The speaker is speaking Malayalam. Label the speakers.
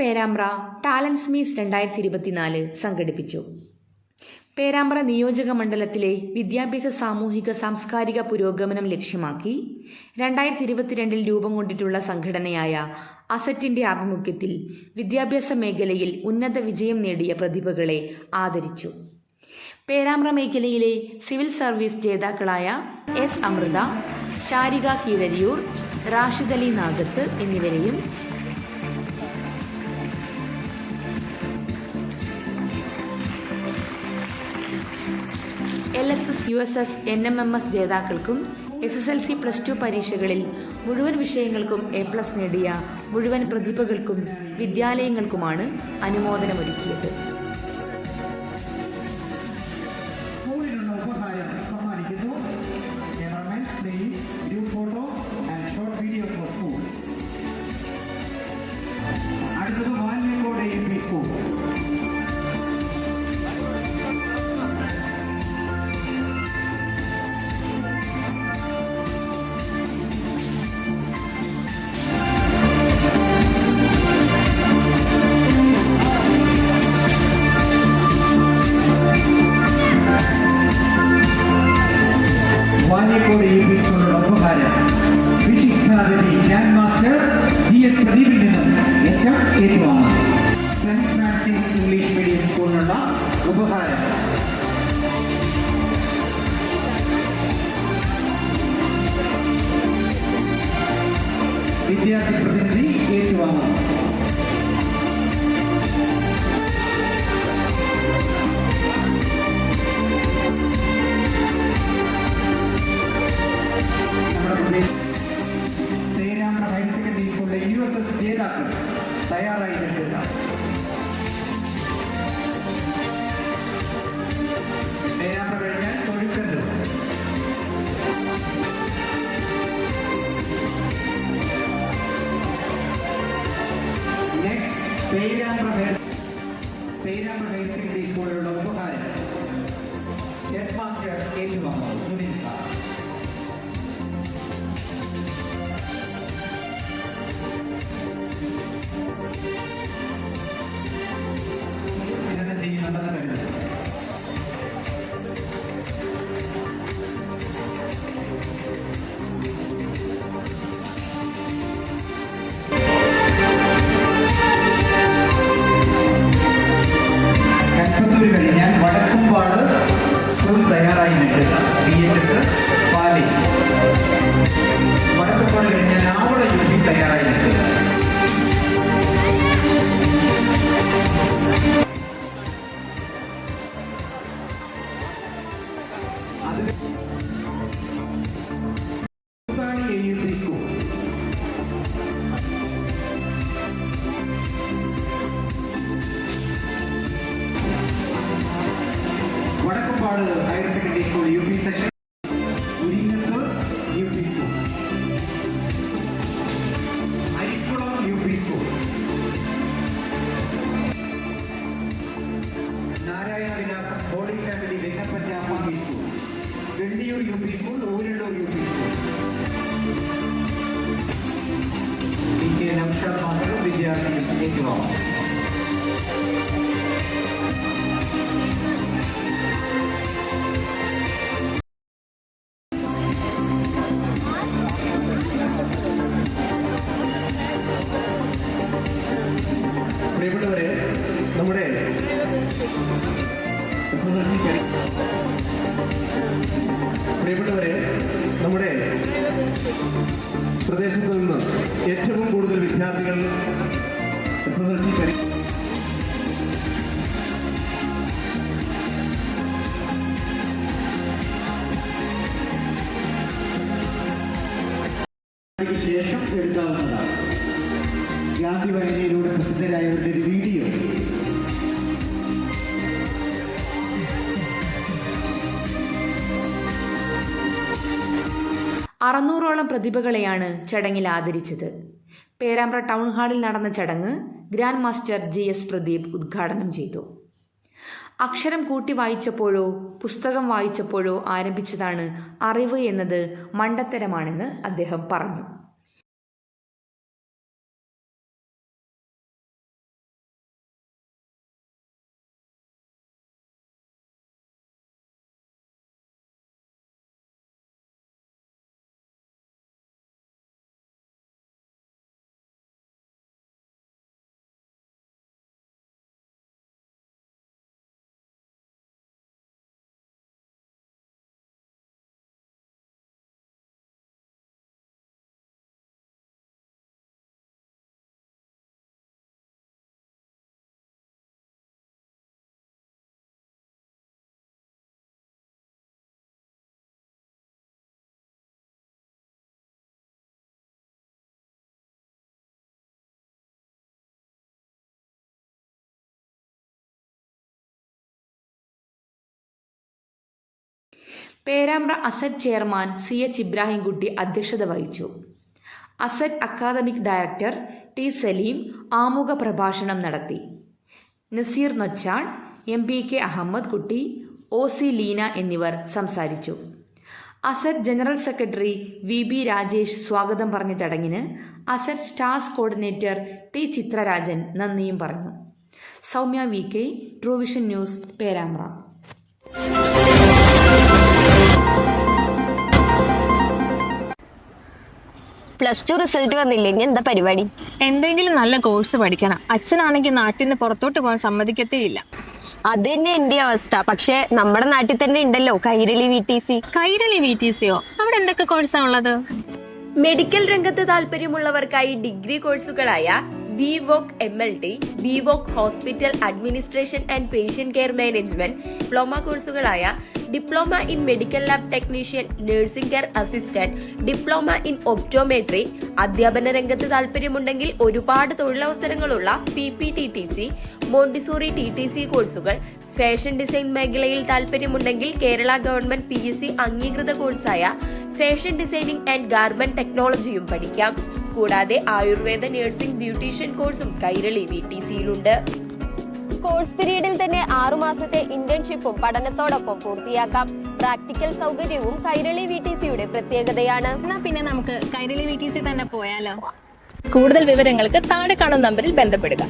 Speaker 1: പേരാമ്പ്ര ടാലൻസ് മീസ് രണ്ടായിരത്തി ഇരുപത്തിനാല് സംഘടിപ്പിച്ചു. പേരാമ്പ്ര നിയോജക മണ്ഡലത്തിലെ വിദ്യാഭ്യാസ സാമൂഹിക സാംസ്കാരിക പുരോഗമനം ലക്ഷ്യമാക്കി രണ്ടായിരത്തി ഇരുപത്തിരണ്ടിൽ രൂപം കൊണ്ടിട്ടുള്ള സംഘടനയായ അസറ്റിന്റെ ആഭിമുഖ്യത്തിൽ വിദ്യാഭ്യാസ മേഖലയിൽ ഉന്നത വിജയം നേടിയ പ്രതിഭകളെ ആദരിച്ചു. പേരാമ്പ്ര മേഖലയിലെ സിവിൽ സർവീസ് ജേതാക്കളായ എസ് അമൃത ശാരിക കീഴരിയൂർ റാഷിദ് അലി നാഗത്ത് എന്നിവരെയും U S S N M M S ജേതാക്കൾക്കും S S L C plus two പരീക്ഷകളിൽ മുഴുവൻ വിഷയങ്ങൾക്കും എ പ്ലസ് നേടിയ മുഴുവൻ പ്രതിഭകൾക്കും വിദ്യാലയങ്ങൾക്കുമാണ് അനുമോദനമൊരുക്കിയത്.
Speaker 2: ubuhay. Vidya Dipertindi, Gate Vadakkumpad higher secondary school U P section school school Narayana school school K നമ്മുടെ പ്രിയപ്പെട്ടവരെ നമ്മുടെ പ്രദേശത്ത് നിന്ന് ഏറ്റവും കൂടുതൽ വിദ്യാർത്ഥികൾ എസ് എസ് എൽ സി ശേഷം എടുക്കാവുന്നതാണ്. ഗാന്ധി വായനയിലൂടെ പ്രസിദ്ധരായവരുടെ ഒരു വീഡിയോ
Speaker 1: അറുന്നൂറോളം പ്രതിഭകളെയാണ് ചടങ്ങിൽ ആദരിച്ചത്. പേരാമ്പ്ര ടൗൺ ഹാളിൽ നടന്ന ചടങ്ങ് grand master G S Pradeep ഉദ്ഘാടനം ചെയ്തു. അക്ഷരം കൂട്ടി വായിച്ചപ്പോഴോ പുസ്തകം വായിച്ചപ്പോഴോ ആരംഭിച്ചതാണ് അറിവ് എന്നത് മണ്ടത്തരമാണെന്ന് അദ്ദേഹം പറഞ്ഞു. Perambra ASSET chairman C H Ibrahimkutty അധ്യക്ഷത വഹിച്ചു. ASSET academic director T Saleem ആമുഖ പ്രഭാഷണം നടത്തി. Naseer Nochal M P K Ahmed Kutty O C Leena എന്നിവർ സംസാരിച്ചു. ASSET general secretary V B Rajesh സ്വാഗതം പറഞ്ഞ ചടങ്ങിന് ASSET stars coordinator T Chitrarajan നന്ദിയും പറഞ്ഞു. Soumya V K Truevision news Perambra.
Speaker 3: Plus two result വന്നില്ലെങ്കിൽ എന്താ പരിപാടി?
Speaker 4: എന്തെങ്കിലും നല്ല കോഴ്സ് പഠിക്കണം. അച്ഛനാണെങ്കിൽ നാട്ടിൽ നിന്ന് പുറത്തോട്ട് പോകാൻ സമ്മതിക്കത്തേ ഇല്ല
Speaker 3: അത് തന്നെ എന്റെ അവസ്ഥ. പക്ഷെ നമ്മുടെ നാട്ടിൽ തന്നെ ഉണ്ടല്ലോ Kairali V T C
Speaker 4: Kairali V T സിയോ അവിടെ എന്തൊക്കെ കോഴ്സാണ് ഉള്ളത്?
Speaker 5: മെഡിക്കൽ രംഗത്ത് താല്പര്യമുള്ളവർക്കായി degree കോഴ്സുകളായ B voc M L T B voc hospital administration and patient care management diploma കോഴ്സുകളായ diploma in medical lab technician nursing care assistant diploma in optometry അധ്യാപന രംഗത്ത് താല്പര്യമുണ്ടെങ്കിൽ ഒരുപാട് തൊഴിലവസരങ്ങളുള്ള P P T T C montessori T T C കോഴ്സുകൾ ഫാഷൻ ഡിസൈൻ മേഖലയിൽ താല്പര്യമുണ്ടെങ്കിൽ Kerala government P S C അംഗീകൃത കോഴ്സായ ഫാഷൻ ഡിസൈനിങ് ആൻഡ് ഗാർമെന്റ് ടെക്നോളജിയും പഠിക്കാം. കൂടാതെ ആയുർവേദ നഴ്സിംഗ് ബ്യൂട്ടീഷ്യൻ കോഴ്സും കൈരളി വി ടി സിയിലുണ്ട്.
Speaker 3: കോഴ്സ് പീരീഡിൽ തന്നെ ആറുമാസത്തെ ഇന്റേൺഷിപ്പും പഠനത്തോടൊപ്പം പൂർത്തിയാക്കാം. പ്രാക്ടിക്കൽ സൗകര്യവും കൈരളി വി ടി സിയുടെ പ്രത്യേകതയാണ്.
Speaker 4: എന്നാ പിന്നെ നമുക്ക് കൈരളി വി ടി സി തന്നെ പോയാലോ? കൂടുതൽ വിവരങ്ങൾക്ക് താഴെ കാണുന്ന നമ്പറിൽ ബന്ധപ്പെടുക.